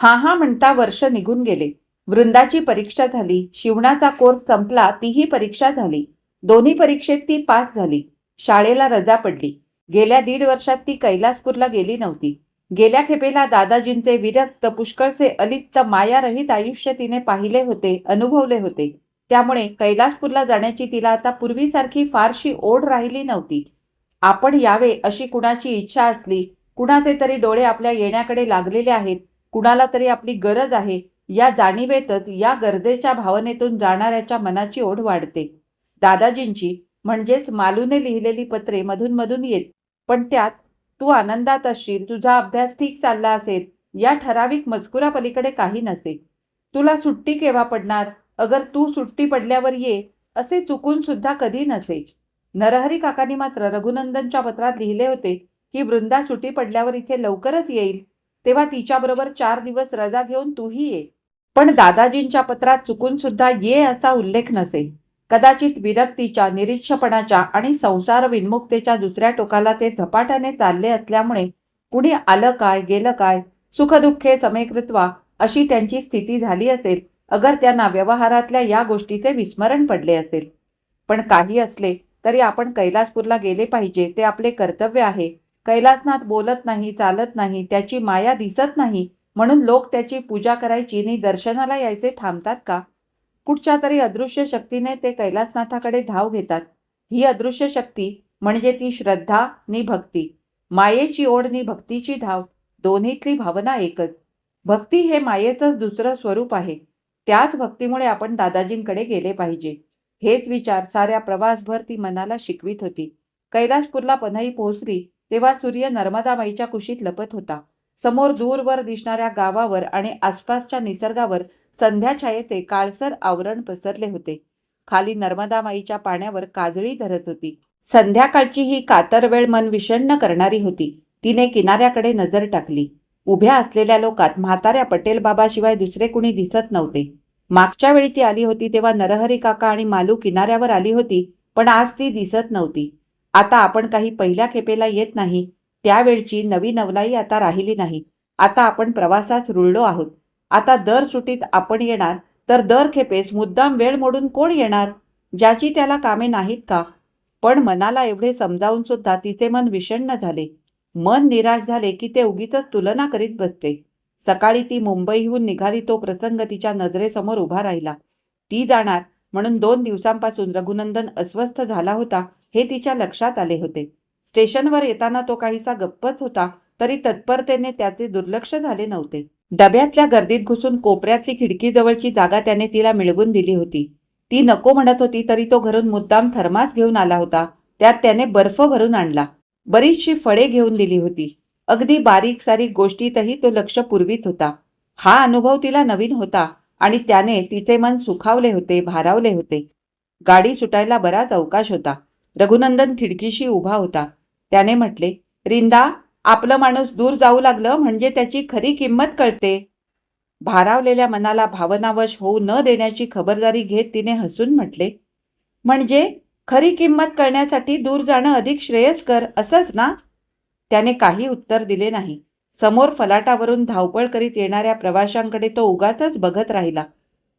हा हा म्हणता वर्ष निघून गेले. वृंदाची परीक्षा झाली. शिवणाचा कोर्स संपला तीही परीक्षा झाली. दोन्ही परीक्षेत ती पास झाली. शाळेला रजा पडली. गेल्या दीड वर्षात ती कैलासपूरला गेली नव्हती. गेल्या खेपेला दादाजींचे विरक्त पुष्कळचे अलिप्त मायारहित आयुष्य तिने पाहिले होते अनुभवले होते. त्यामुळे कैलासपूरला जाण्याची तिला आता पूर्वीसारखी फारशी ओढ राहिली नव्हती. आपण यावे अशी कुणाची इच्छा असली कुणाचे तरी डोळे आपल्या येण्याकडे लागलेले आहेत कुणाला तरी आपली गरज आहे या जाणीवेतच या गरजेच्या भावनेतून जाणाऱ्याच्या मनाची ओढ वाढते. दादाजींची म्हणजेच मालूने लिहिलेली पत्रे मधून मधून येत पण त्यात तू आनंदात असशील तुझा अभ्यास ठीक चालला असेल या ठराविक मजकुरापलीकडे काही नसे. तुला सुट्टी केव्हा पडणार? अगर तू सुट्टी पडल्यावर ये असे चुकून सुद्धा कधी नसे. नरहरी काकांनी मात्र रघुनंदनच्या पत्रात लिहिले होते की वृंदा सुट्टी पडल्यावर इथे लवकरच येईल तेव्हा तिच्याबरोबर चार दिवस रजा घेऊन तूही ये. पण दादाजींच्या पत्रात चुकून सुद्धा ये असा उल्लेख नसे. कदाचित विरक्तीच्या निरीक्षपणाच्या आणि संसार विन्मुक्तेच्या दुसऱ्या टोकाला ते झपाट्याने चालले असल्यामुळे कुणी आलं काय गेलं काय सुखदुःखे समेकृत्वा अशी त्यांची स्थिती झाली असेल अगर त्यांना व्यवहारातल्या या गोष्टीचे विस्मरण पडले असेल. पण काही असले तरी आपण कैलासपूरला गेले पाहिजे ते आपले कर्तव्य आहे. कैलासनाथ बोलत नाही चालत नाही त्याची माया दिसत नाही म्हणून लोक त्याची पूजा करायची नाही दर्शनाला यायचे थांबतात का? कुठच्या तरी अदृश्य शक्तीने ते कैलासनाथाकडे धाव घेतात. ही अदृश्य शक्ती म्हणजे ती श्रद्धा नि भक्ती मायेची ओढ नि भक्तीची धाव दोन्हीतली भावना एकच. भक्ती हे मायेचंच दुसरं स्वरूप आहे. त्याच भक्तीमुळे आपण दादाजींकडे गेले पाहिजे. हेच विचार साऱ्या प्रवासभर ती मनाला शिकवित होती. कैलासपूरला पन्हाई पोहोचली तेव्हा सूर्य नर्मदाबाईच्या कुशीत लपत होता. समोर दूरवर दिसणाऱ्या गावावर आणि आसपासच्या निसर्गावर संध्याछायेचे काळसर आवरण पसरले होते. खाली नर्मदामाईच्या पाण्यावर काजळी धरत होती. संध्याकाळची ही कातर वेळ मन विषण्ण करणारी होती. तिने किनाऱ्याकडे नजर टाकली. उभ्या असलेल्या लोकात म्हाताऱ्या पटेल बाबाशिवाय दुसरे कुणी दिसत नव्हते. मागच्या वेळी ती आली होती तेव्हा नरहरी काका आणि मालू किनाऱ्यावर आली होती पण आज ती दिसत नव्हती. आता आपण काही पहिल्या खेपेला येत नाही. त्यावेळची नवी नवलाई आता राहिली नाही. आता आपण प्रवासास रुळलो आहोत. आता दर सुटीत आपण येणार तर दर खेपेस मुद्दाम वेळ मोडून कोण येणार? ज्याची त्याला कामे नाहीत का? पण मनाला एवढे समजावून सुद्धा तिचे मन विषण्ण झाले. मन निराश झाले की ते उगीच तुलना करीत बसते. सकाळी ती मुंबईहून निघाली तो प्रसंग तिच्या नजरेसमोर उभा राहिला. ती जाणार म्हणून दोन दिवसांपासून रघुनंदन अस्वस्थ झाला होता. हे तिच्या लक्षात आले होते. स्टेशनवर येताना तो काहीसा गप्पच होता तरी तत्परतेने त्याचे दुर्लक्ष झाले नव्हते. डब्यातल्या गर्दीत घुसून कोपऱ्यातली खिडकीजवळची जागा त्याने तिला मिळवून दिली होती. ती नको म्हणत होती तरी तो घरून मुद्दाम थर्मास घेऊन आला होता. त्यात त्याने बर्फ भरून आणला. बरीचशी फळे घेऊन दिली होती. अगदी बारीक सारीक गोष्टीतही तो लक्ष पुरवीत होता. हा अनुभव तिला नवीन होता आणि त्याने तिचे मन सुखावले होते भारावले होते. गाडी सुटायला बराच अवकाश होता. रघुनंदन खिडकीशी उभा होता. त्याने म्हटले रिंदा आपलं माणूस दूर जाऊ लागलं म्हणजे त्याची खरी किंमत कळते. भारावलेल्या मनाला भावनावश होऊ न देण्याची खबरदारी घेत तिने हसून म्हटले म्हणजे खरी किंमत कळण्यासाठी दूर जाणं अधिक श्रेयस्कर असंच ना? त्याने काही उत्तर दिले नाही. समोर फलाटावरून धावपळ करीत येणाऱ्या प्रवाशांकडे तो उगाच बघत राहिला.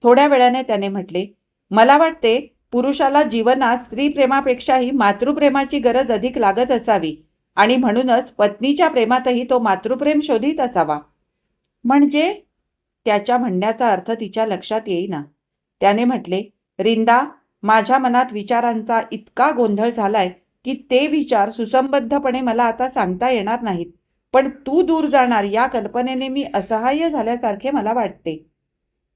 थोड्या वेळाने त्याने म्हटले मला वाटते पुरुषाला जीवनात स्त्रीप्रेमापेक्षाही मातृप्रेमाची गरज अधिक लागत असावी. आणि म्हणूनच पत्नीच्या प्रेमातही तो मातृप्रेम शोधित असावा. म्हणजे? त्याच्या म्हणण्याचा अर्थ तिच्या लक्षात येईना. त्याने म्हटले रिंदा माझ्या मनात विचारांचा इतका गोंधळ झालाय की ते विचार सुसंबद्धपणे मला आता सांगता येणार नाहीत. पण तू दूर जाणार या कल्पनेने मी असहाय्य झाल्यासारखे मला वाटते.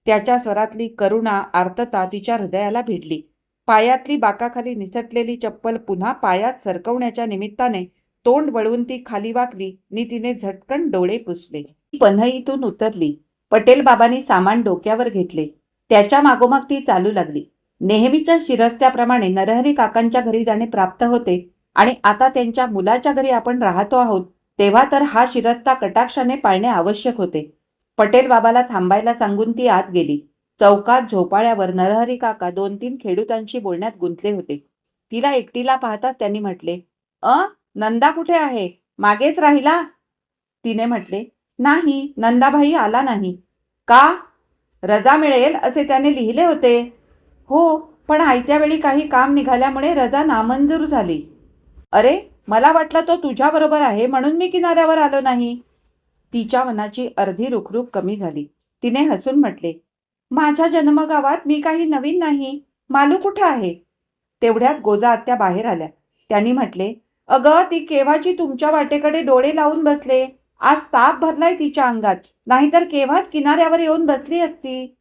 त्याच्या स्वरातली करुणा आर्तता तिच्या हृदयाला भिडली. पायातली बाकाखाली निसटलेली चप्पल पुन्हा पायात सरकवण्याच्या निमित्ताने तोंड वळवून ती खाली वाकली नि तिने झटकन डोळे पुसले. पन्हईतून उतरली. पटेल बाबांनी सामान डोक्यावर घेतले. त्याच्या मागोमाग ती चालू लागली. नेहमीच्या शिरस्त्याप्रमाणे नरहरी काकांच्या घरी जाणे प्राप्त होते आणि आता त्यांच्या मुलाच्या घरी आपण राहतो आहोत तेव्हा तर हा शिरस्ता कटाक्षाने पाळणे आवश्यक होते. पटेल बाबाला थांबायला सांगून ती आत गेली. चौकात झोपाळ्यावर नरहरी काका दोन तीन खेडूतांशी बोलण्यात गुंतले होते. तिला एकटीला पाहताच त्यांनी म्हटले अ? नंदा कुठे आहे? मागेच राहिला? तिने म्हटले नाही नंदाभाई आला नाही. का? रजा मिळेल असे त्याने लिहिले होते? हो पण आयत्या वेळी काही काम निघाल्यामुळे रजा नामंजूर झाली. अरे मला वाटलं तो तुझ्याबरोबर आहे म्हणून मी किनाऱ्यावर आलो नाही. तिच्या मनाची अर्धी रुखरुख कमी झाली. तिने हसून म्हटले माझ्या जन्मगावात मी काही नवीन नाही. मालू कुठं आहे? तेवढ्यात गोजा आत्या बाहेर आल्या. त्यांनी म्हटले अगं ती केव्हाची तुमच्या वाटेकडे डोळे लावून बसले? आज ताप भरलाय तिच्या अंगात. नाहीतर केव्हाच किनाऱ्यावर येऊन बसली असती?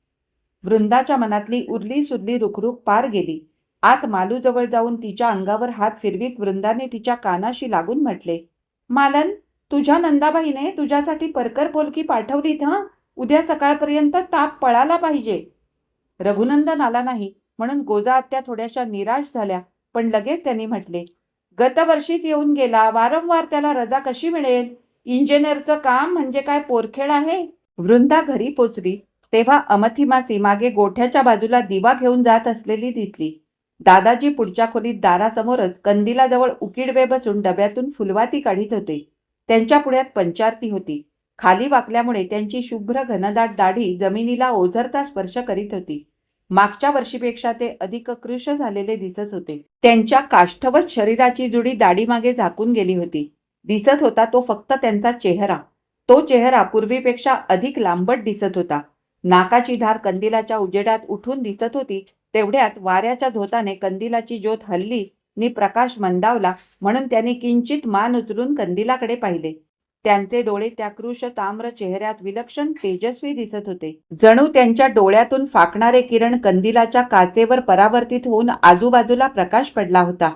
वृंदाच्या मनातली उरली सुरली रुखरुख पार गेली. आत मालूजवळ जाऊन तिच्या अंगावर हात फिरवीत वृंदाने तिच्या कानाशी लागून म्हटले मालन तुझ्या नंदाबाईने तुझ्यासाठी परकर पोलकी पाठवलीत हं उद्या सकाळपर्यंत ताप पळाला पाहिजे. रघुनंदन आला नाही म्हणून गोजा आत्या थोड्याशा निराश झाल्या पण लगेच त्यांनी म्हटले गतवर्षीच येऊन गेला वारंवार त्याला रजा कशी मिळेल? इंजिनियरचं काम म्हणजे काय पोरखेळ आहे? वृंदा घरी पोचली तेव्हा अमथी मासी मागे गोठ्याच्या बाजूला दिवा घेऊन जात असलेली दिसली. दादाजी पुढच्या खोलीत दारासमोरच कंदिलाजवळ उकिडवे बसून डब्यातून फुलवाती काढीत होते. त्यांच्या पुढ्यात पंचारती होती. खाली वाकल्यामुळे त्यांची शुभ्र घनदाट दाढी जमिनीला ओझरता स्पर्श करीत होती. मागच्या वर्षीपेक्षा ते अधिक कृश झालेले दिसत होते. त्यांच्या काष्ठवत शरीराची जुडी दाढीमागे झाकून गेली होती. दिसत होता तो फक्त त्यांचा चेहरा. तो चेहरा पूर्वीपेक्षा अधिक लांबट दिसत होता. नाकाची धार कंदिलाच्या उजेडात उठून दिसत होती तेवढ्यात वाऱ्याच्या झोताने कंदिलाची ज्योत हल्ली नि प्रकाश मंदावला म्हणून त्यांनी किंचित मान उचलून कंदिलाकडे पाहिले. त्यांचे डोळे त्या कृष ताम्र चेहऱ्यात विलक्षण तेजस्वी दिसत होते. जणू त्यांच्या डोळ्यातून फाकणारे किरण कंदिलाच्या काचेवर परावर्तित होऊन आजूबाजूला प्रकाश पडला होता.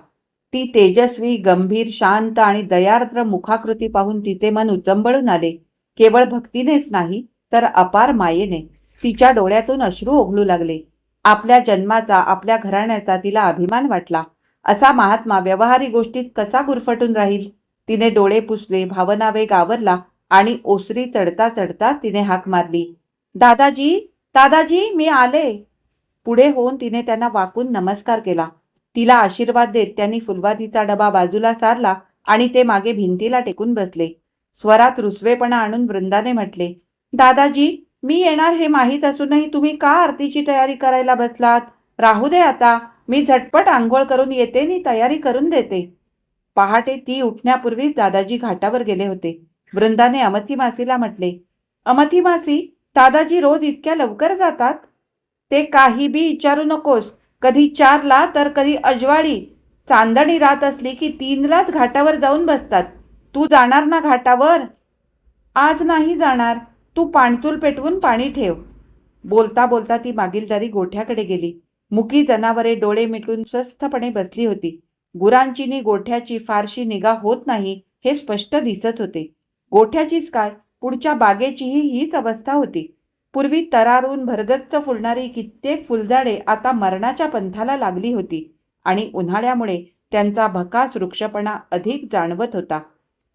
ती तेजस्वी गंभीर शांत आणि दयार्द्र मुखाकृती पाहून तिचे मन उचंबळून आले. केवळ भक्तीनेच नाही तर अपार मायेने. तिच्या डोळ्यातून अश्रू ओघळू लागले. आपल्या जन्माचा आपल्या घराण्याचा तिला अभिमान वाटला. असा महात्मा व्यवहारी गोष्टीत कसा गुरफटून राहील? तिने डोळे पुसले भावनावे गावरला आवरला आणि ओसरी चढता चढता तिने हाक मारली. दादाजी दादाजी मी आले. पुढे होऊन तिने त्यांना वाकून नमस्कार केला. तिला आशीर्वाद देत त्यांनी फुलवातीचा डबा बाजूला सारला आणि ते मागे भिंतीला टेकून बसले. स्वरात रुसवेपणा आणून वृंदाने म्हटले दादाजी मी येणार हे माहीत असूनही तुम्ही का आरतीची तयारी करायला बसलात? राहू दे आता. मी झटपट आंघोळ करून येते आणि तयारी करून देते. पहाटे ती उठण्यापूर्वीच दादाजी घाटावर गेले होते. वृंदाने अमथी मासीला म्हटले अमथी मासी दादाजी रोज इतक्या लवकर जातात? ते काही बी विचारू नकोस. कधी चारला तर कधी अजवाळी. चांदणी रात असली की तीनलाच घाटावर जाऊन बसतात. तू जाणार ना घाटावर? आज नाही जाणार. तू पाणचूल पेटवून पाणी ठेव. बोलता बोलता ती मागील दारी गोठ्याकडे गेली. मुकी जनावरे डोळे मिटून स्वस्थपणे बसली होती. गुरांची नि गोठ्याची फारशी निगा होत नाही हे स्पष्ट दिसत होते. गोठ्याचीच काय पुढच्या बागेचीही हीच अवस्था होती. पूर्वी तरारून भरगच्च फुलणारी कित्येक फुलझाडे आता मरणाच्या पंथाला लागली होती आणि उन्हाळ्यामुळे त्यांचा भकास वृक्षपणा अधिक जाणवत होता.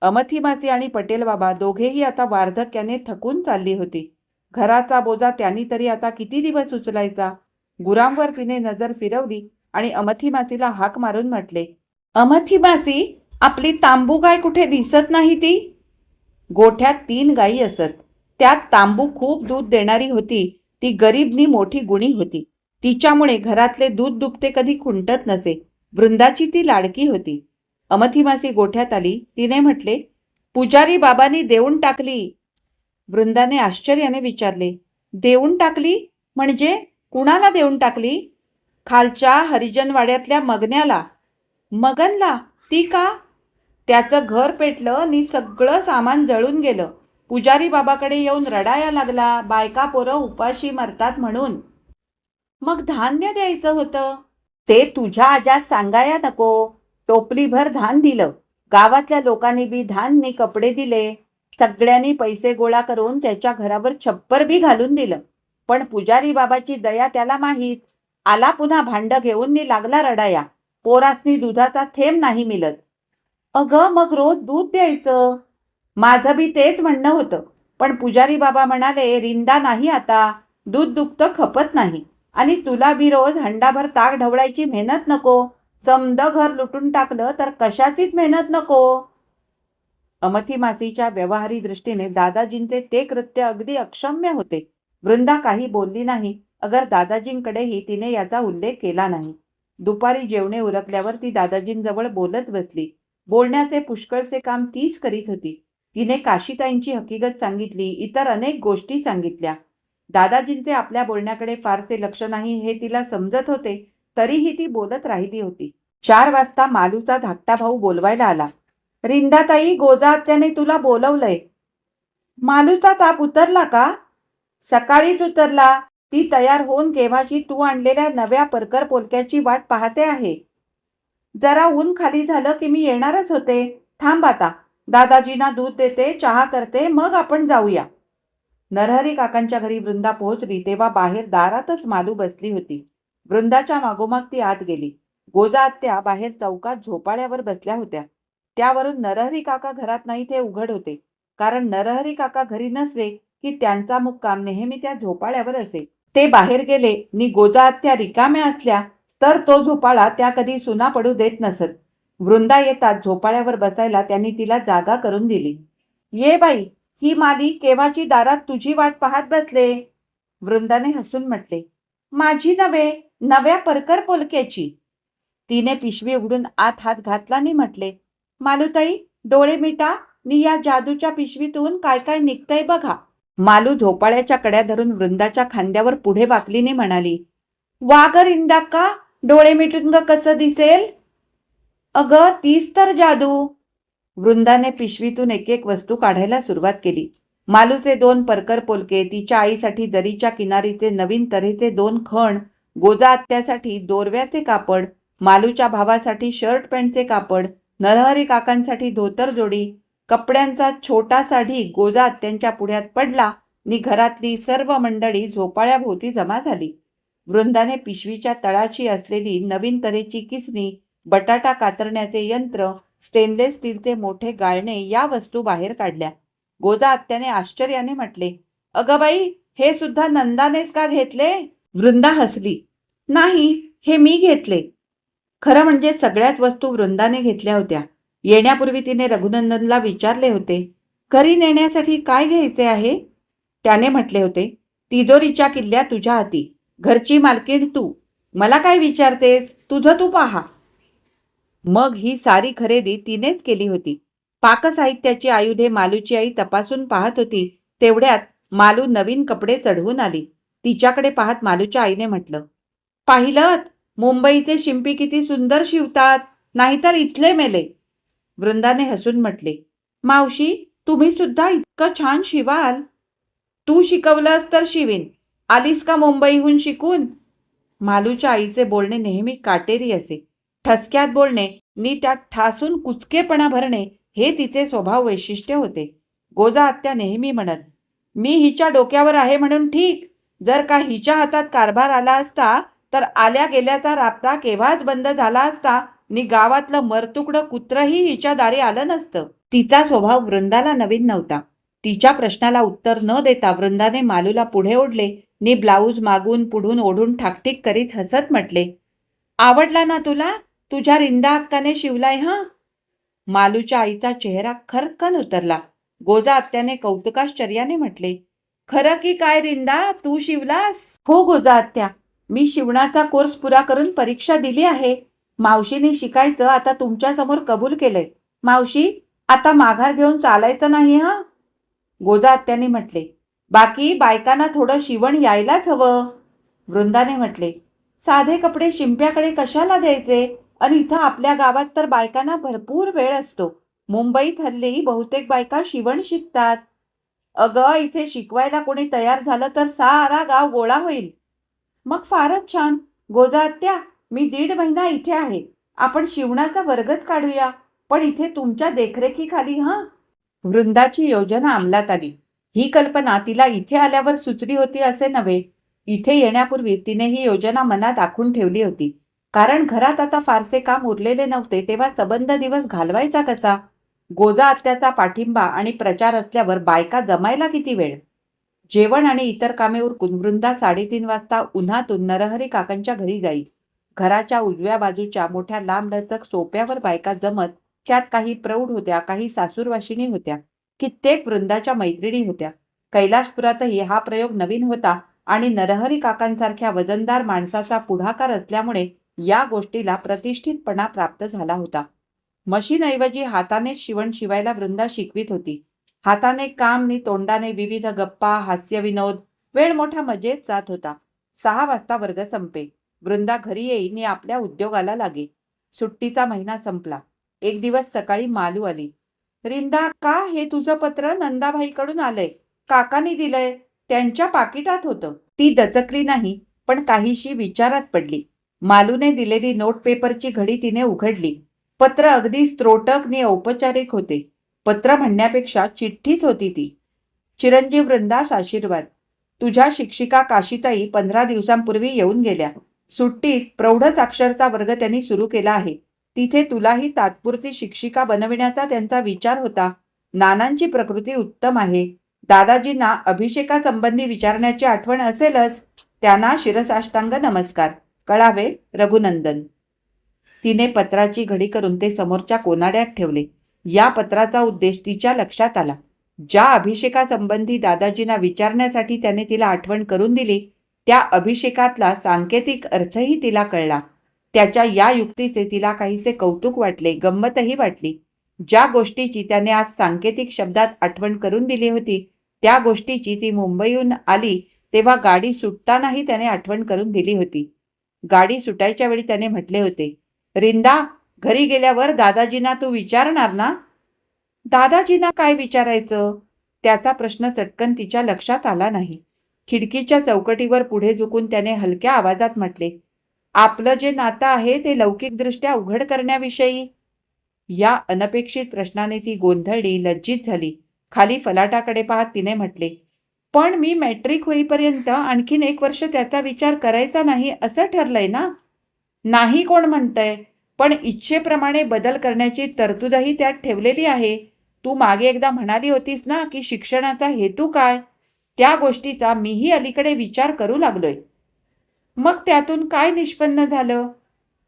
अमथीमासी आणि पटेल बाबा दोघेही आता वार्धक्याने थकून चालली होती. घराचा बोजा त्यांनी तरी आता किती दिवस उचलायचा? गुरांवर तिने नजर फिरवली आणि अमथीमासीला हाक मारून म्हटले अमथीमासी आपली तांबू गाय कुठे दिसत नाही ती? गोठ्यात तीन गायी असत. त्यात तांबू खूप दूध देणारी होती. ती गरीबनी मोठी गुणी होती. तिच्यामुळे घरातले दूध दुभते कधी खुंटत नसे. वृंदाची ती लाडकी होती. अमथीमासी गोठ्यात आली. तिने म्हटले पुजारी बाबांनी देऊन टाकली. वृंदाने आश्चर्याने विचारले देऊन टाकली? म्हणजे कुणाला देऊन टाकली? खालच्या हरिजनवाड्यातल्या मगन्याला मगनला ती का? त्याचं घर पेटलं आणि सगळं सामान जळून गेलं. पुजारी बाबाकडे येऊन रडाया लागला. बायका पोरं उपाशी मरतात म्हणून. मग धान्य द्यायचं होतं? ते तुझ्या आजात सांगाया नको. टोपलीभर धान दिलं. गावातल्या लोकांनी बी धान्य कपडे दिले. सगळ्यांनी पैसे गोळा करून त्याच्या घरावर छप्पर बी घालून दिलं. पण पुजारी बाबाची दया त्याला माहीत. आला पुन्हा भांड घेऊन मी लागला रडाया. पोरासनी दुधाचा थेंब नाही मिळत. अगं मग रोज दूध द्यायचं? माझं बी तेच म्हणणं होतं. पण पुजारी बाबा म्हणाले रिंदा नाही आता. दूध दुखतं खपत नाही. आणि तुला बी रोज हंडाभर ताक ढवळायची मेहनत नको. समद घर लुटून टाकलं तर कशाचीच मेहनत नको. अमथी मासीच्या व्यवहारी दृष्टीने दादाजींचे ते कृत्य अगदी अक्षम्य होते. वृंदा काही बोलली नाही. अगर दादाजींकडेही तिने याचा उल्लेख केला नाही. दुपारी जेवणे उरकल्यावर ती दादाजींजवळ बोलत बसली. बोलण्याचे पुष्कळसे काम तीच करीत होती. तिने काशीताईंची हकीकत सांगितली इतर अनेक गोष्टी सांगितल्या. दादाजींचे आपल्या बोलण्याकडे फारसे लक्ष नाही हे तिला समजत होते तरीही ती बोलत राहिली होती. चार वाजता मालूचा धाकटा भाऊ बोलवायला आला. रिंदाताई गोजा आत्याने तुला बोलवलंय. मालूचा ताप उतरला का? सकाळीच उतरला. ती तयार होऊन केव्हाची तू आणलेल्या नव्या परकर पोलक्याची वाट पाहते आहे? जरा ऊन खाली झालं की मी येणारच होते. थांब आता. दादाजींना दूध देते चहा करते मग आपण जाऊया. नरहरी काकांच्या घरी वृंदा पोहोचली तेव्हा बाहेर दारातच मालू बसली होती. वृंदाच्या मागोमाग ती आत गेली. गोजा आत्या बाहेर चौकात झोपाळ्यावर बसल्या होत्या. त्यावरून नरहरी काका घरात नाही ते उघड होते. कारण नरहरी काका घरी नसले की त्यांचा मुक्काम नेहमी त्या झोपाळ्यावर असे. ते बाहेर गेले नि गोजा आत्या रिकाम्या असल्या तर तो झोपाळा त्या कधी सुना पडू देत नसत. वृंदा येतात झोपाळ्यावर बसायला त्यांनी तिला जागा करून दिली. ये बाई ही माली केव्हाची दारात तुझी वाट पाहत बसले? वृंदाने हसून म्हटले माझी नव्हे नव्या परकर पोलक्याची तिने पिशवी उघडून आत हात घातला नि म्हटले मालुताई डोळे मिटा नि या जादूच्या पिशवीतून काय काय निघतंय बघा. मालू झोपाळ्याच्या कड्या धरून वृंदाच्या खांद्यावर पुढे वाकलीने म्हणाली वाघ इंदा का? डोळे मिटून ग कसं दिसेल? अग तीच तर जादू. वृंदाने पिशवीतून एक एक वस्तू काढायला सुरुवात केली. मालूचे दोन परकर पोलके तिच्या आईसाठी जरीच्या किनारीचे नवीन तऱ्हेचे दोन खण गोजा आत्यासाठी दोरव्याचे कापड मालूच्या भावासाठी शर्ट पॅन्टचे कापड नरहरी काकांसाठी धोतर जोडी कपड्यांचा छोटा साडी गोजात त्यांच्या पुढ्यात पडला नि घरातली सर्व मंडळी झोपाळ्याभोवती जमा झाली. वृंदाने पिशवीच्या तळाची असलेली नवीन तऱ्हेची किसणी बटाटा कातरण्याचे यंत्र स्टेनलेस स्टीलचे मोठे गाळणे या वस्तू बाहेर काढल्या. गोदा आत्याने आश्चर्याने म्हटले अगं बाई हे सुद्धा नंदानेच का घेतले? वृंदा हसली. नाही हे मी घेतले. खरं म्हणजे सगळ्याच वस्तू वृंदाने घेतल्या होत्या. येण्यापूर्वी तिने रघुनंदनला विचारले होते घरी नेण्यासाठी काय घ्यायचे आहे? त्याने म्हटले होते तिजोरीच्या किल्ल्या तुझ्या हाती घरची मालकीण तू मला काय विचारतेस? तुझं तू पाहा. मग ही सारी खरेदी तिनेच केली होती. पाकसाहित्याची आयुधे मालूची आई तपासून पाहत होती तेवढ्यात मालू नवीन कपडे चढवून आली. तिच्याकडे पाहत मालूच्या आईने म्हटलं पाहिलं मुंबईचे शिंपी किती सुंदर शिवतात नाहीतर इथले मेले. वृंदाने हसून म्हटले मावशी तुम्ही सुद्धा इतकं छान शिवाल. तू शिकवलंस तर शिवीन. आलीस का मुंबईहून शिकून? मालूच्या आईचे बोलणे नेहमी काटेरी असे. ठसक्यात बोलणे नी त्यात ठासून कुचकेपणा भरणे हे तिचे स्वभाव वैशिष्ट्य होते. गोजा आत्या नेहमी म्हणत मी हिच्या डोक्यावर आहे म्हणून ठीक. जर का हिच्या हातात कारभार आला असता तर आल्या गेल्याचा राबता केव्हाच बंद झाला असता नि गावातलं मरतुकडं कुत्रही हिच्या दारी आलं नसतं. तिचा स्वभाव वृंदाला नवीन नव्हता. तिच्या प्रश्नाला उत्तर न देता वृंदाने मालूला पुढे ओढले नि ब्लाऊज मागून पुढून ओढून ठाकठीक करीत हसत म्हटले आवडला ना तुला? तुझ्या रिंदा हक्काने शिवलाय हा? मालूच्या आईचा चेहरा खरकन उतरला. गोजा आत्याने कौतुकाश्चर्याने म्हटले खरं की काय रिंदा? तू शिवलास? हो गोजा आत्या. मी शिवणाचा कोर्स पुरा करून परीक्षा दिली आहे. मावशीने शिकायचं आता तुमच्यासमोर कबूल केलंय. मावशी आता माघार घेऊन चालायचं नाही हा? गोजा आत्याने म्हटले. बाकी बायकांना थोडं शिवण यायलाच हवं. वृंदाने म्हटले साधे कपडे शिंप्याकडे कशाला द्यायचे? आणि इथं आपल्या गावात तर बायकांना भरपूर वेळ असतो. मुंबईत हल्ली बहुतेक बायका शिवण शिकतात. अगं इथे शिकवायला कोणी तयार झालं तर सारा गाव गोळा होईल. मग फारच छान. गोजात्या मी दीड महिना इथे आहे. आपण शिवणाचा वर्गच काढूया. पण इथे तुमच्या देखरेखीखाली हा? वृंदाची योजना अंमलात आली. ही कल्पना तिला इथे आल्यावर सुचली होती असे नव्हे. इथे येण्यापूर्वी तिने ही योजना मनात आखून ठेवली होती. कारण घरात आता फारसे काम उरलेले नव्हते तेव्हा सबंध दिवस घालवायचा कसा? गोजा आत्याचा पाठिंबा आणि प्रचार असल्यावर बायका जमायला किती वेळ? जेवण आणि इतर कामे उरकून वृंदा साडेतीन वाजता उन्हातून नरहरी काकांच्या घरी जाई. घराच्या उजव्या बाजूच्या मोठ्या लांबलचक सोप्यावर बायका जमत त्यात काही प्रौढ होत्या काही सासूरवाशिनी होत्या कित्येक वृंदाच्या मैत्रिणी होत्या. कैलाशपुरातही हा प्रयोग नवीन होता आणि नरहरी काकांसारख्या वजनदार माणसाचा पुढाकार असल्यामुळे या गोष्टीला प्रतिष्ठितपणा प्राप्त झाला होता. मशीनऐवजी हातानेच शिवण शिवायला वृंदा शिकवित होती. हाताने काम नि तोंडाने विविध गप्पा हास्यविनोद वेळ मोठा मजेत जात होता. सहा वाजता वर्ग संपे वृंदा घरी येई नि आपल्या उद्योगाला लागे सुट्टीचा महिना संपला. एक दिवस सकाळी मालू आली. रिंदा का हे तुझं पत्र नंदाबाईकडून आलंय? काकाने दिलंय. त्यांच्या पाकिटात होतं. ती दचकली नाही पण काहीशी विचारात पडली. मालूने दिलेली नोट पेपरची घडी तिने उघडली. पत्र अगदी स्त्रोटक नि औपचारिक होते. पत्र म्हणण्यापेक्षा चिठ्ठीच होती ती. चिरंजीव वृंदास आशीर्वाद. तुझ्या शिक्षिका काशीताई पंधरा दिवसांपूर्वी येऊन गेल्या. सुट्टीत प्रौढ साक्षरता वर्ग त्यांनी सुरू केला आहे. तिथे तुलाही तात्पुरती शिक्षिका बनविण्याचा त्यांचा विचार होता. नानांची प्रकृती उत्तम आहे. दादाजींना अभिषेकासंबंधी विचारण्याची आठवण असेलच त्यांना शिरसाष्टांग नमस्कार. कळावे रघुनंदन. तिने पत्राची घडी करून ते समोरच्या कोनाड्यात ठेवले. या पत्राचा उद्देश तिच्या लक्षात आला. ज्या अभिषेकासंबंधी दादाजींना विचारण्यासाठी त्याने तिला आठवण करून दिली त्या अभिषेकातला सांकेतिक अर्थही तिला कळला. त्याच्या या युक्तीचे तिला काहीसे कौतुक वाटले गंमतही वाटली. ज्या गोष्टीची त्याने आज सांकेतिक शब्दात आठवण करून दिली होती त्या गोष्टीची ती मुंबईहून आली तेव्हा गाडी सुटतानाही त्याने आठवण करून दिली होती. गाडी सुटायच्या वेळी त्याने म्हटले होते रिंदा घरी गेल्यावर दादाजींना तू विचारणार ना? दादाजींना काय विचारायचं? त्याचा प्रश्न चटकन तिच्या लक्षात आला नाही. खिडकीच्या चौकटीवर पुढे झुकून त्याने हलक्या आवाजात म्हटले आपलं जे नातं आहे ते लौकिकदृष्ट्या उघड करण्याविषयी. या अनपेक्षित प्रश्नाने ती गोंधळली लज्जित झाली. खाली फलाटाकडे पाहत तिने म्हटले पण मी मॅट्रिक होईपर्यंत आणखीन एक वर्ष त्याचा विचार करायचा नाही असं ठरलंय ना? नाही कोण म्हणतंय पण इच्छेप्रमाणे बदल करण्याची तरतूदही त्यात ठेवलेली आहे. तू मागे एकदा म्हणाली होतीस ना की शिक्षणाचा हेतू काय? त्या गोष्टीचा मीही अलीकडे विचार करू लागलोय. मग त्यातून काय निष्पन्न झालं?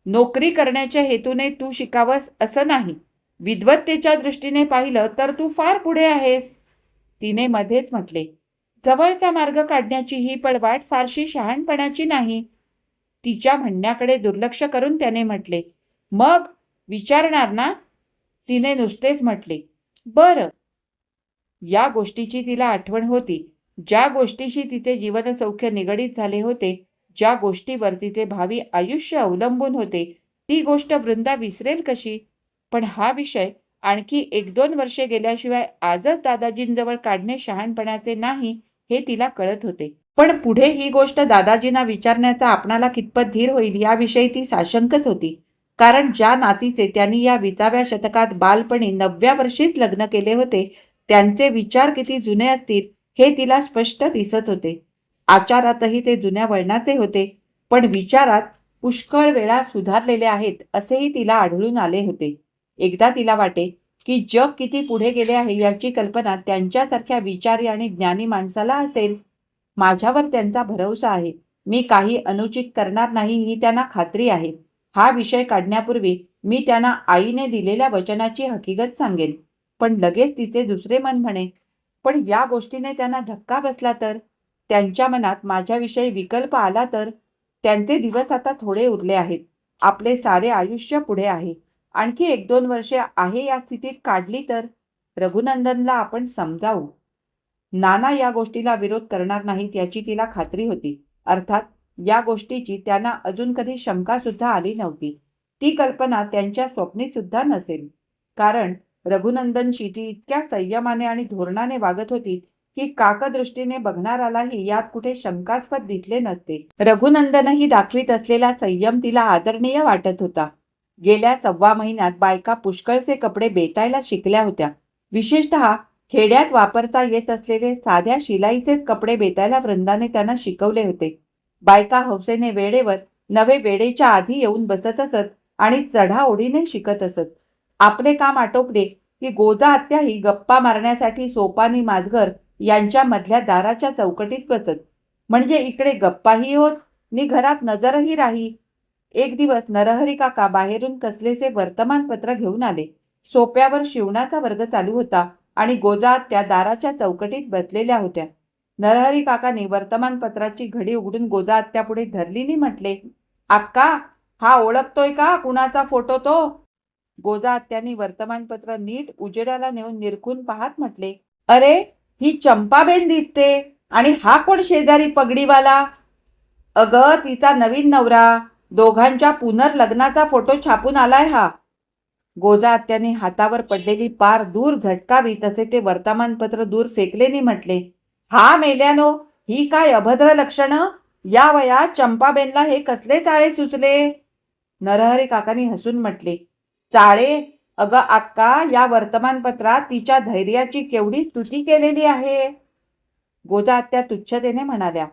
नोकरी करण्याच्या हेतूने तू शिकावंस असं नाही. विद्वत्तेच्या दृष्टीने पाहिलं तर तू फार पुढे आहेस. तिने मध्येच म्हटले. जवळचा मार्ग काढण्याची ही पळवाट फारशी शहाणपणाची नाही. तिच्या म्हणण्याकडे दुर्लक्ष करून त्याने म्हटले मग विचारणार ना? तिने नुसतेच म्हटले बरं. या गोष्टीची तिला आठवण होती. ज्या गोष्टीशी तिचे जीवनसौख्य निगडीत झाले होते ज्या गोष्टीवर तिचे भावी आयुष्य अवलंबून होते ती गोष्ट वृंदा विसरेल कशी? पण हा विषय आणखी एक दोन वर्षे गेल्याशिवाय आजच दादाजींजवळ काढणे शहाणपणाचे नाही हे तिला कळत होते. पण पुढे ही गोष्ट दादाजींना विचारण्याचा आपणाला कितपत धीर होईल याविषयी ती साशंकच होती. कारण ज्या नातीचे त्यांनी या विसाव्या शतकात बालपणी नवव्या वर्षीच लग्न केले होते त्यांचे विचार किती जुने असतील हे तिला स्पष्ट दिसत होते. आचारातही ते जुन्या वळणाचे होते पण विचारात पुष्कळ वेळा सुधारलेले आहेत असेही तिला आढळून आले होते. एकदा तिला वाटे की जग किती पुढे गेले आहे याची कल्पना त्यांच्यासारख्या विचारी आणि ज्ञानी माणसाला असेल. माझ्यावर त्यांचा भरवसा आहे. मी काही अनुचित करणार नाही ही त्यांना खात्री आहे. हा विषय काढण्यापूर्वी मी त्यांना आईने दिलेल्या वचनाची हकीकत सांगेन. पण लगेच तिचे दुसरे मन म्हणे पण या गोष्टीने त्यांना धक्का बसला तर? त्यांच्या मनात माझ्याविषयी विकल्प आला तर? त्यांचे दिवस आता थोडे उरले आहेत. आपले सारे आयुष्य पुढे आहे. आणखी एक दोन वर्षे आहे या स्थितीत काढली तर? रघुनंदनला आपण समजावू. नाना या गोष्टीला विरोध करणार नाहीत याची तिला खात्री होती. अर्थात या गोष्टीची त्यांना अजून कधी शंका सुद्धा आली नव्हती. ती कल्पना त्यांच्या स्वप्नी सुद्धा नसेल. कारण रघुनंदनशी ती इतक्या संयमाने आणि धोरणाने वागत होती की काकदृष्टीने बघणारालाही यात कुठे शंकास्पद दिसले नसते. रघुनंदनही दाखवीत असलेला संयम तिला आदरणीय वाटत होता. गेल्या सव्वा महिन्यात बायका पुष्कळचे कपडे बेतायला शिकल्या होत्या. विशेषतः खेड्यात वापरता येत असलेले साध्या शिलाईचेच कपडे बेतायला वृंदाने त्यांना शिकवले होते. बायका हौसेने वेळेवर नवे वेळेच्या आधी येऊन बसत असत आणि चढाओढीने शिकत असत. आपले काम आटोपले की गोजा आत्याही गप्पा मारण्यासाठी सोपानी माजगर यांच्या मधल्या दाराच्या चौकटीत बसत. म्हणजे इकडे गप्पाही होत नि घरात नजरही राही. एक दिवस नरहरी काका बाहेरून कसलेचे वर्तमानपत्र घेऊन आले. सोप्यावर शिवणाचा वर्ग चालू होता आणि गोजा त्या दाराच्या चौकटीत बसलेल्या होत्या. नरहरी काकाने वर्तमानपत्राची घडी उघडून गोजा आत्यापुढे धरलीने म्हटले अक्का हा ओळखतोय का कुणाचा फोटो तो? गोजा आत्यानी वर्तमानपत्र नीट उजेडाला नेऊन निरखून पाहत म्हटले अरे ही चंपाबेन दिसते आणि हा कोण शेजारी पगडीवाला? अग तिचा नवीन नवरा दोघांच्या पुनर्लग्नाचा फोटो छापून आलाय हा. गोजा आत्याने हातावर पडलेली पार दूर झटकावी तसे ते वर्तमानपत्र दूर फेकलेनी म्हटले हा मेल्यानो ही काय अभद्र लक्षणं? या वयात चंपाबेनला हे कसले चाळे सुचले? नरहरी काकांनी हसून म्हटले चाळे अगं अक्का या वर्तमानपत्रात तिच्या धैर्याची केवढी स्तुती केलेली आहे? गोजा आत्या तुच्छतेने म्हणाल्या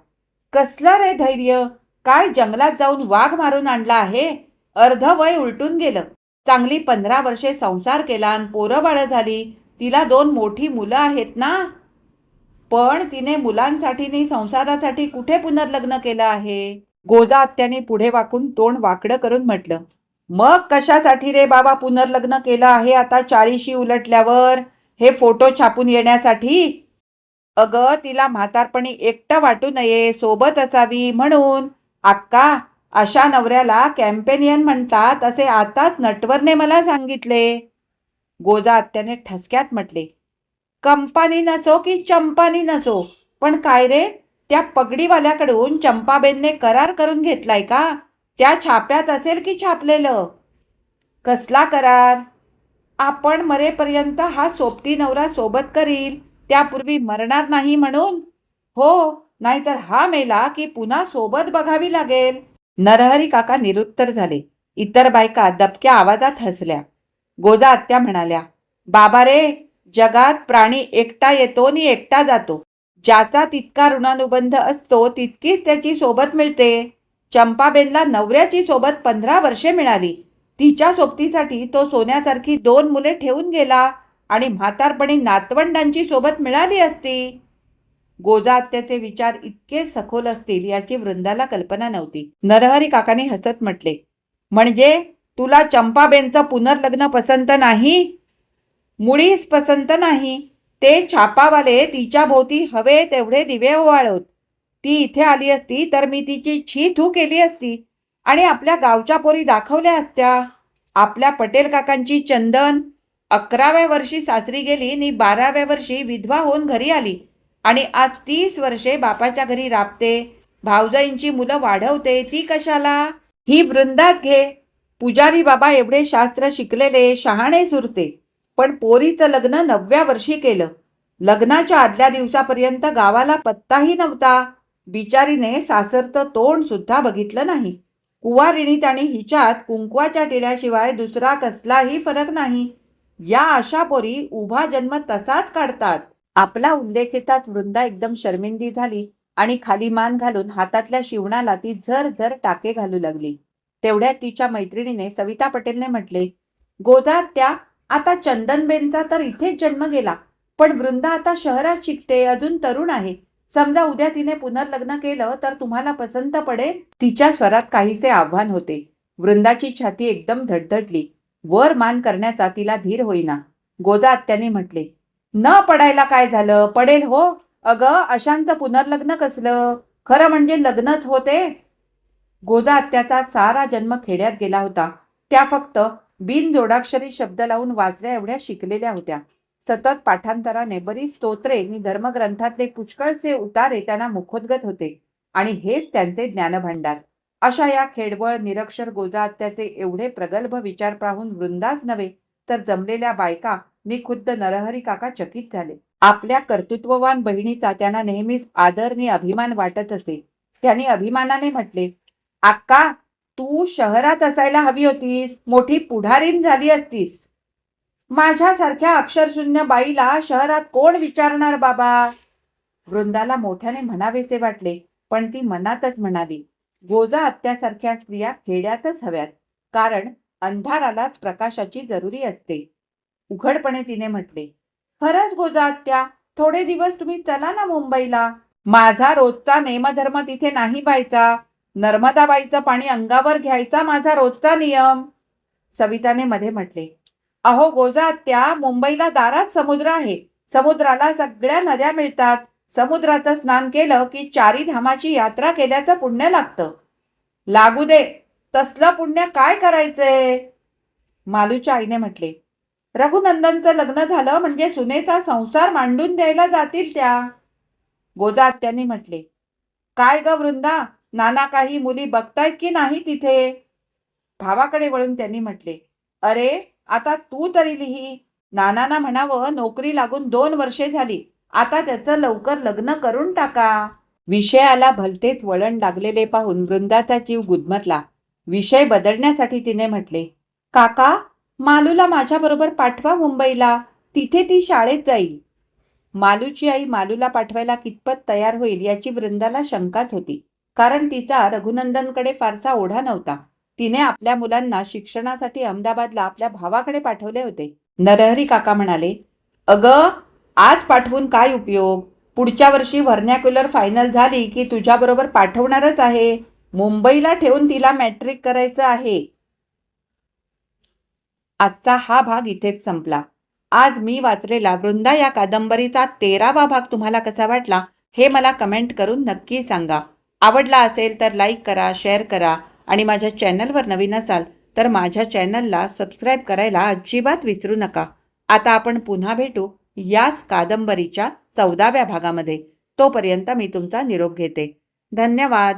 कसलं रे धैर्य? काय जंगलात जाऊन वाघ मारून आणला आहे? अर्ध वय उलटून गेलं. चांगली पंधरा वर्षे संसार केला आणि पोरं बाळं झाली. तिला दोन मोठी मुलं आहेत ना? पण तिने मुलांसाठी नाही संसारासाठी कुठे पुनर्लग्न केलं आहे? गोजा आत्याने पुढे वाकून तोंड वाकडं करून म्हटलं मग कशासाठी रे बाबा पुनर्लग्न केलं आहे आता चाळीशी उलटल्यावर? हे फोटो छापून येण्यासाठी? अगं तिला म्हातारपणी एकटं वाटू नये सोबत असावी म्हणून. अक्का अशा नवऱ्याला कॅम्पेनियन म्हणतात असे आताच नटवरने मला सांगितले. गोजा आत्याने ठसक्यात म्हटले. कंपानी नसो की चंपानी नसो. पण काय रे? त्या पगडीवाल्याकडून चंपाबेनने करार करून घेतलाय का? त्या छाप्यात असेल की छापलेलं? कसला करार? आपण मरेपर्यंत हा सोबती नवरा सोबत करील त्यापूर्वी मरणार नाही म्हणून? हो नाहीतर हा मेला की पुन्हा सोबत बघावी लागेल. नरहरी काका निरुत्तर झाले. इतर बायका दबक्या आवाजात हसल्या. गोजा आत्या म्हणाल्या बाबा रे जगात प्राणी एकटा येतो आणि एकटा जातो. ज्याचा तितका ऋणानुबंध असतो तितकीच त्याची सोबत मिळते. चंपाबेनला नवऱ्याची सोबत पंधरा वर्षे मिळाली. तिच्या सोबतीसाठी तो सोन्यासारखी दोन मुले ठेवून गेला आणि म्हातारपणी नातवंडांची सोबत मिळाली असती. गोजा आत्याचे विचार इतके सखोल असतील याची वृंदाला कल्पना नव्हती. नरहरी काकाने हसत म्हटले म्हणजे तुला चंपाबेनचं पुनर्लग्न पसंत नाही? मुळीच पसंत नाही. ते छापावाले तिच्या भोवती हवे तेवढे दिवे ओवाळत. ती इथे आली असती तर मी तिची छी थू केली असती. आणि आपल्या गावच्या पोरी दाखवल्या असत्या. आपल्या पटेल काकांची चंदन अकराव्या वर्षी सासरी गेली आणि बाराव्या वर्षी विधवा होऊन घरी आली. आणि आज तीस वर्षे बापाच्या घरी राबते. भावजाईंची मुलं वाढवते. ती कशाला? ही वृंदात घे. पुजारी बाबा एवढे शास्त्र शिकलेले शहाणे सुरते. पण पोरीचं लग्न नवव्या वर्षी केलं. लग्नाच्या आदल्या दिवसापर्यंत गावाला पत्ताही नव्हता. बिचारीने सासरचं तोंड सुद्धा बघितलं नाही. कुवारिणीत आणि हिच्यात कुंकवाच्या टिळ्याशिवाय दुसरा कसलाही फरक नाही. या अशा पोरी उभा जन्म तसाच काढतात. आपला उल्लेख येताच वृंदा एकदम शर्मिंदी झाली आणि खाली मान घालून हातातल्या शिवणाला ती झर झर टाके घालू लागली. तेवढ्यात तिच्या मैत्रिणीने सविता पटेलने म्हटले गोदा त्या आता चंदनबेनचा तर इथेच जन्म गेला. पण वृंदा आता शहरात शिकते अजून तरुण आहे. समजा उद्या तिने पुनर्लग्न केलं तर तुम्हाला पसंत पडेल तिच्या स्वरात काहीसे आव्हान होते. वृंदाची छाती एकदम धडधडली. वर मान करण्याचा तिला धीर होईना. गोदा आत्याने म्हटले न पडायला काय झालं? पडेल हो. अगं अशांचं पुनर्लग्न कसलं? खरं म्हणजे लग्नच होते. गोजा आत्याचा सारा जन्म खेड्यात गेला होता. त्या फक्त बिनजोडाक्षरी शब्द लावून वाचल्या एवढ्या शिकलेल्या होत्या. सतत पाठांतराने बरीच स्तोत्रे आणि धर्मग्रंथातले पुष्कळचे उतारे त्यांना मुखोद्गत होते. आणि हेच त्यांचे ज्ञानभांडार. अशा या खेडवळ निरक्षर गोजा त्याचे एवढे प्रगल्भ विचार पाहून वृंदाच नव्हे तर जमलेल्या बायका नि खुद्द नरहरी काका चकित झाले. आपल्या कर्तृत्ववान बहिणीचा त्यांना नेहमीच आदर नि अभिमान वाटत असे. त्यांनी अभिमानाने म्हटले आक्का तू शहरात असायला हवी होतीस मोठी पुढारीण झाली असतीस. माझ्यासारख्या अक्षरशून्य बाईला शहरात कोण विचारणार बाबा? वृंदाला मोठ्याने म्हणावेसे वाटले पण ती मनातच म्हणाली गोजा आत्यासारख्या स्त्रिया खेड्यातच हव्यात कारण अंधारालाच प्रकाशाची जरुरी असते. उघडपणे तिने म्हटले खरंच गोजा आत्या थोडे दिवस तुम्ही चला ना मुंबईला. माझा रोजचा नेमधर्म तिथे नाही व्हायचा नर्मदाबाईचं पाणी अंगावर घ्यायचा माझा रोजचा नियम. सविताने मध्ये म्हटले अहो गोजा त्या मुंबईला दारात समुद्र आहे. समुद्राला सगळ्या नद्या मिळतात. समुद्राचं स्नान केलं की चारी धामाची यात्रा केल्याचं पुण्य लागतं. लागू दे. तसलं पुण्य काय करायचंय? मालूच्या आईने म्हटले रघुनंदनचं लग्न झालं म्हणजे सुनेचा संसार मांडून द्यायला जातील त्या. गोजा आत्यांनी म्हटले काय ग वृंदा? नाना काही मुली बघतायत की नाही तिथे? भावाकडे वळून त्यांनी म्हटले अरे आता तू तरी लिही. नानांना म्हणावं नोकरी लागून दोन वर्षे झाली. आता त्याचं लवकर लग्न करून टाका. विषयाला भलतेच वळण लागलेले पाहून वृंदाचा जीव गुदमतला. विषय बदलण्यासाठी तिने म्हटले काका मालूला माझ्याबरोबर पाठवा मुंबईला. तिथे ती शाळेत जाईल. मालूची आई मालूला पाठवायला कितपत तयार होईल याची वृंदाला शंकाच होती. कारण तिचा रघुनंदनकडे फारसा ओढा नव्हता. तिने आपल्या मुलांना शिक्षणासाठी अहमदाबादला आपल्या भावाकडे पाठवले होते. नरहरी काका म्हणाले अगं आज पाठवून काय उपयोग? पुढच्या वर्षी व्हर्नॅक्युलर फायनल झाली की तुझ्याबरोबर पाठवणारच आहे. मुंबईला ठेवून तिला मॅट्रिक करायचं आहे. आजचा हा भाग इथेच संपला. आज मी वाचलेला वृंदा या कादंबरीचा तेरावा भाग तुम्हाला कसा वाटला हे मला कमेंट करून नक्की सांगा. आवडला असेल तर लाईक करा शेअर करा. आणि माझ्या चॅनलवर नवीन असाल तर माझ्या चॅनलला सबस्क्राईब करायला अजिबात विसरू नका. आता आपण पुन्हा भेटू याच कादंबरीच्या चौदाव्या भागामध्ये. तोपर्यंत मी तुमचा निरोप घेते. धन्यवाद.